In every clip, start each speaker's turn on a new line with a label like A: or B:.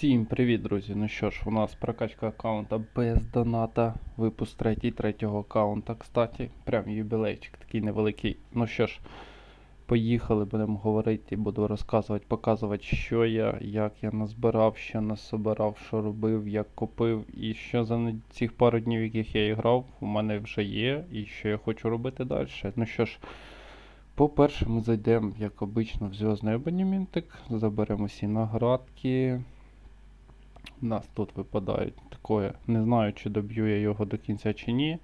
A: Всім привіт, друзі! Ну що ж, у нас прокачка аккаунта без доната. Випуск третій третього аккаунта, кстати. Прям юбілейчик такий невеликий. Ну що ж, поїхали, будемо говорити, буду розказувати, показувати, що я, як я назбирав, що насобирав, що робив, як купив, і що за цих пару днів, яких я грав, у мене вже є, і що я хочу робити далі. Ну що ж. По-перше, ми зайдемо, як обично, в зв'язний абонементик, заберемо всі наградки. У нас тут випадають таке. Не знаю, чи доб'ю я його до кінця чи ні.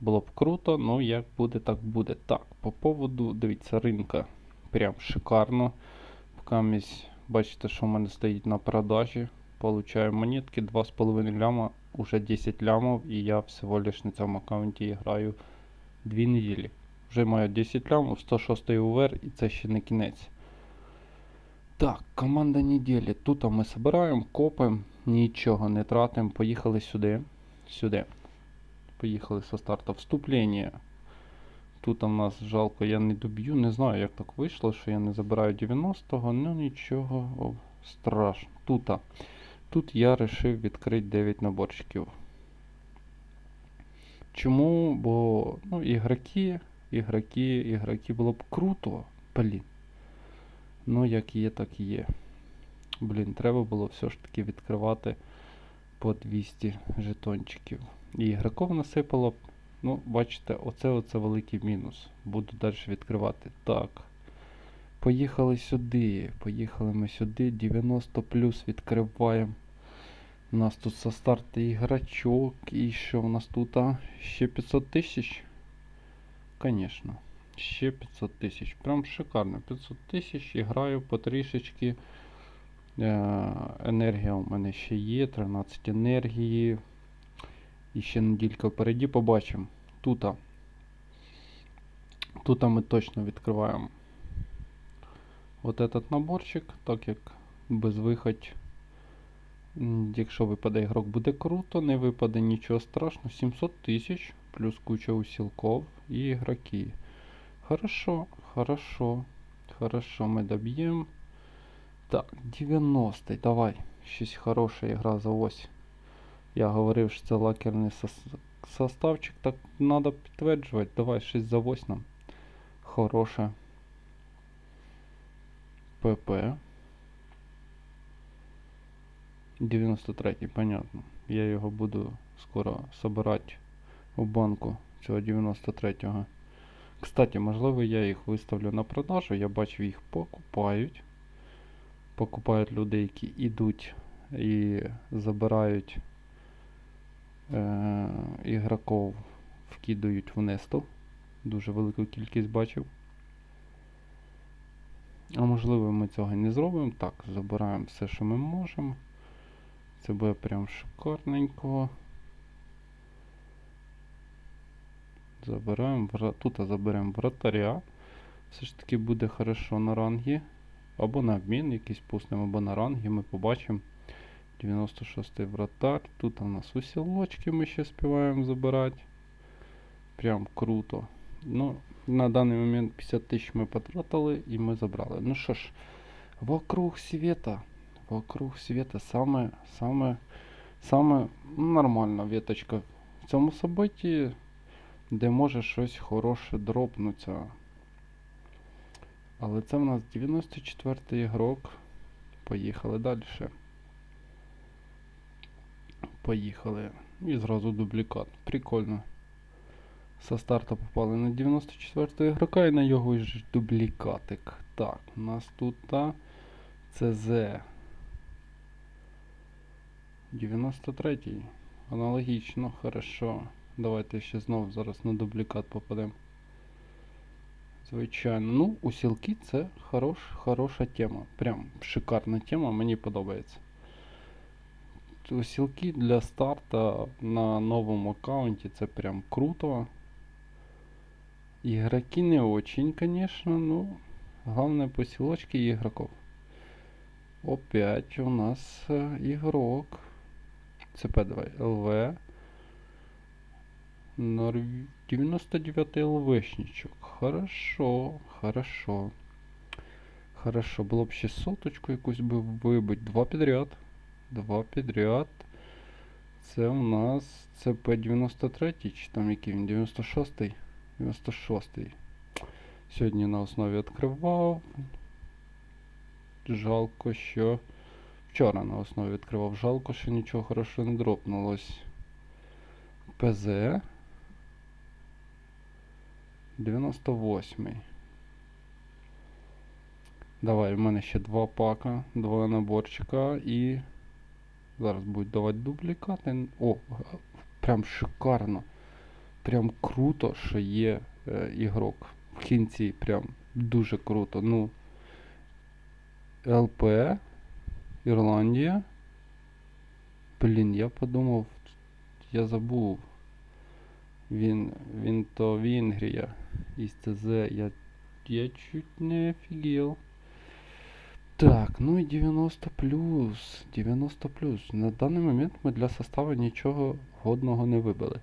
A: Було б круто, ну як буде, так буде. Так, по поводу, дивіться, ринка. Прям шикарно. Поки місь, бачите, що в мене стоїть на продажі. Получаю монетки 2,5 ляма, уже 10 лямов, і я всього лиш на цьому аккаунті граю 2 неділі. Вже маю 10 лямов, 106 УВР і це ще не кінець. Так, команда неділі. Тут ми збираємо, копаємо, нічого не тратимо. Поїхали сюди. Сюди. Поїхали со старту. Вступлення. Тут у нас жалко, я не доб'ю. Не знаю, як так вийшло, що я не забираю 90-го. Ну нічого о, страшно. Тут, тут я вирішив відкрити 9 наборчиків. Чому? Бо ну, ігроки, ігроки, ігроки було б круто. Блін. Ну, як є, так і є. Блін, треба було все ж таки відкривати по 200 жетончиків. І ігроків насипало. Ну, бачите, оце оце великий мінус. Буду далі відкривати. Так. Поїхали сюди. Поїхали ми сюди. 90 плюс відкриваємо. У нас тут со старту іграчок. І що у нас тут? А? Ще 500 тисяч? Конечно. Ще 500 тисяч. Прям шикарно. 500 тисяч і граю потрішечки. Е, енергія у мене ще є. 13 енергії. І ще неділька впереді побачимо. Тут. Тут ми точно відкриваємо от этот наборчик, так як без виходь. Якщо випаде ігрок, буде круто, не випаде нічого страшного. 700 тисяч, плюс куча усілков і ігроки. Хорошо, хорошо, хорошо, ми доб'ємо. Так, 90-й. давай. Щось хороша ігра за ось. Я говорив, що це лакерний сос- составчик, так треба підтверджувати. Давай щось за ось нам. Хороше. ПП. 93-й, понятно. Я його буду скоро собирати у банку цього 93-го. Кстати, можливо, я їх виставлю на продажу. Я бачив, їх покупають. Покупають люди, які йдуть і забирають е- ігроків, вкидують в Несту. Дуже велику кількість бачив. А можливо, ми цього не зробимо. Так, забираємо все, що ми можемо. Це буде прям шикарненько. Забираємо тут заберемо вратаря. Все ж таки буде хорошо на рангі. Або на обмін якийсь пустимо, або на рангі. Ми побачимо. 96-й вратар. Тут у нас усілочки ми ще співаємо забирати. Прям круто. Ну, на даний момент 50 тисяч ми потратили і ми забрали. Ну що ж, вокруг света. Вокруг света саме, саме, саме нормальна веточка в цьому событии, де може щось хороше дропнуться. Але це в нас 94-й ігрок. Поїхали далі. Поїхали. І зразу дублікат. Прикольно. Со старта попали на 94 ігрока і на його ж дублікатик. Так, у нас тут та ЦЗ. 93-й. Аналогічно, хорошо. Давайте ще знову зараз на дублікат попадемо. Звичайно. Ну, усілки це хорош, хороша тема. Прям шикарна тема, мені подобається. Усілки для старта на новому аккаунті це прям круто. Игроки не очень, конечно, но главное посилочки игроков. Опять у нас э, игрок. ЦП давай. ЛВ. Норв- 99 ЛВшничок. Хорошо, хорошо. Хорошо, було б ще соточку якусь би вибить. Два підряд. Два підряд. Це у нас ЦП-93, чи там який він? 96-й? 96-й. Сьогодні на основі відкривав. Жалко, що. Вчора на основі відкривав. Жалко, що нічого хорошого не дропнулось. ПЗ. 98-й. Давай, в мене ще два пака, два наборчика і. Зараз будуть давати дублікати. О, прям шикарно. Прям круто, що є е, ігрок. В кінці прям дуже круто. Ну. ЛП. Ірландія. Блін, я подумав, я забув. Він, він то Венгрія. Із ЦЗ я, я чуть не офігел. Так, ну і 90 плюс. 90 плюс. На даний момент ми для составу нічого годного не вибили.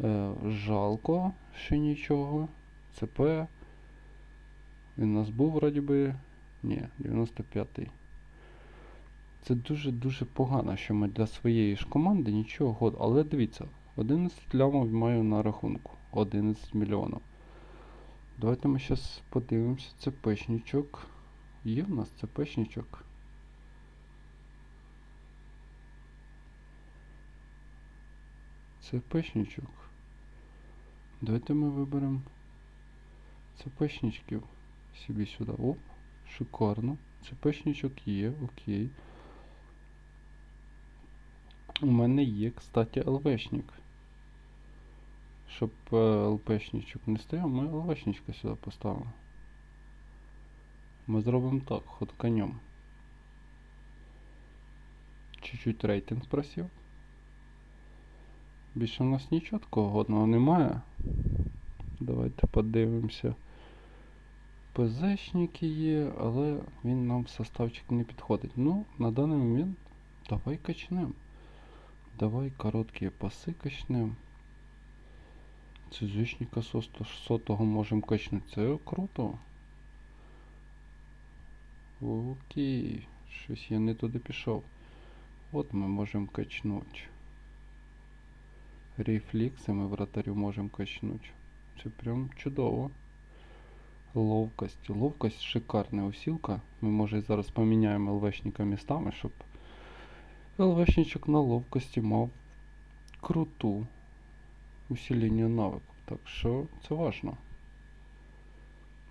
A: Е, жалко, що нічого. ЦП. Він у нас був вроді би. Ні, 95-й. Це дуже-дуже погано, що ми для своєї ж команди нічого год. Але дивіться, 11 лямов маю на рахунку. 11 мільйонів. Давайте ми зараз подивимося. Це печнічок. Є в нас це печнічок. Це печнічок. Давайте ми виберемо це печнічків собі сюди. Оп, шикарно. Це є, окей. У мене є, кстати, ЛВшник. Щоб е, ЛПшничок не стояв, ми ЛВшничка сюди поставимо. Ми зробимо так, ход конем. Чуть-чуть рейтинг просів. Більше в нас нічого такого годного немає. Давайте подивимося. ПЗшники є, але він нам в составчик не підходить. Ну, на даний момент давай качнем. Давай короткі паси качнем. ЦЗшника со 100 можемо качнути. Це круто. Окей. Щось я не туди пішов. От ми можемо качнути. Рефлекси ми вратарю можемо качнути. Це прям чудово. Ловкость. Ловкость шикарна усілка. Ми може зараз поміняємо ЛВшника містами, щоб ЛВшничок на ловкості мав круту усилення навику. Так що це важно.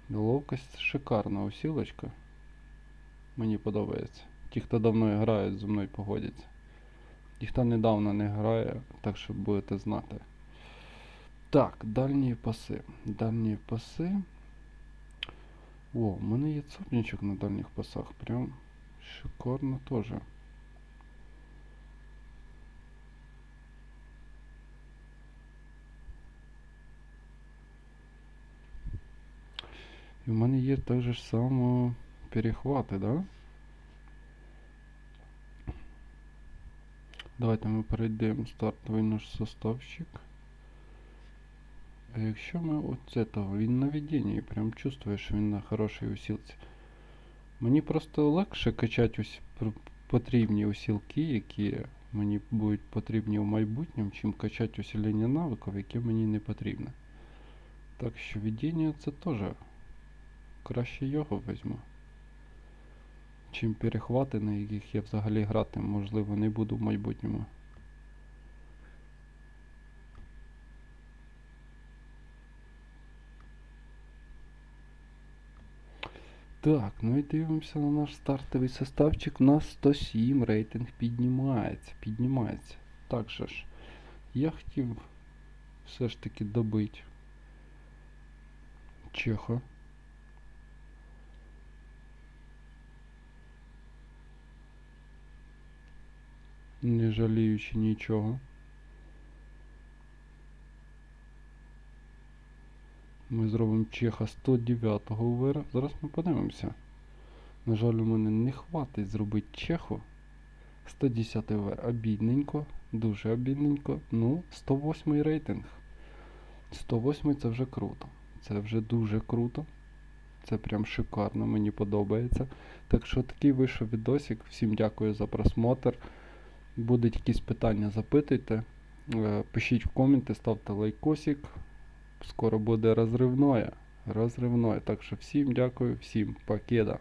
A: Ловкость шикарна усілочка. Мені подобається. Ті, хто давно грає, зі мною погодяться. Ті, хто недавно не грає, так що будете знати. Так, дальні паси. Дальні паси. О, у мене є цопничок на дальніх пасах. Прям шикарно теж. І в мене є так же ж само перехвати, да? Давайте ми перейдемо в стартовий наш составчик. А якщо ми от цього, він на віддінні, прям чувствує, що він на хорошій усілці. Мені просто легше качати ось потрібні усілки, які мені будуть потрібні в майбутньому, чим качати усилення навиків, які мені не потрібні. Так що віддіння це теж краще його візьму. Чим перехвати, на яких я взагалі грати, можливо, не буду в майбутньому. Так, ну і дивимося на наш стартовий составчик. У нас 107 рейтинг піднімається, піднімається. Так же ж, я хотів все ж таки добити Чеха. Не жаліючи нічого. Ми зробимо Чеха 109-го УВР. Зараз ми подивимося. На жаль, у мене не хватить зробити Чеху. 110 УВР. Обідненько, дуже обідненько. Ну, 108 рейтинг. 108 це вже круто. Це вже дуже круто. Це прям шикарно, мені подобається. Так що такий вийшов відосик. Всім дякую за просмотр. Будуть якісь питання, запитуйте. Е, Пишіть в коменти, ставте лайкосик. Скоро буде розривное. Розривное. Так що всім дякую, всім покеда.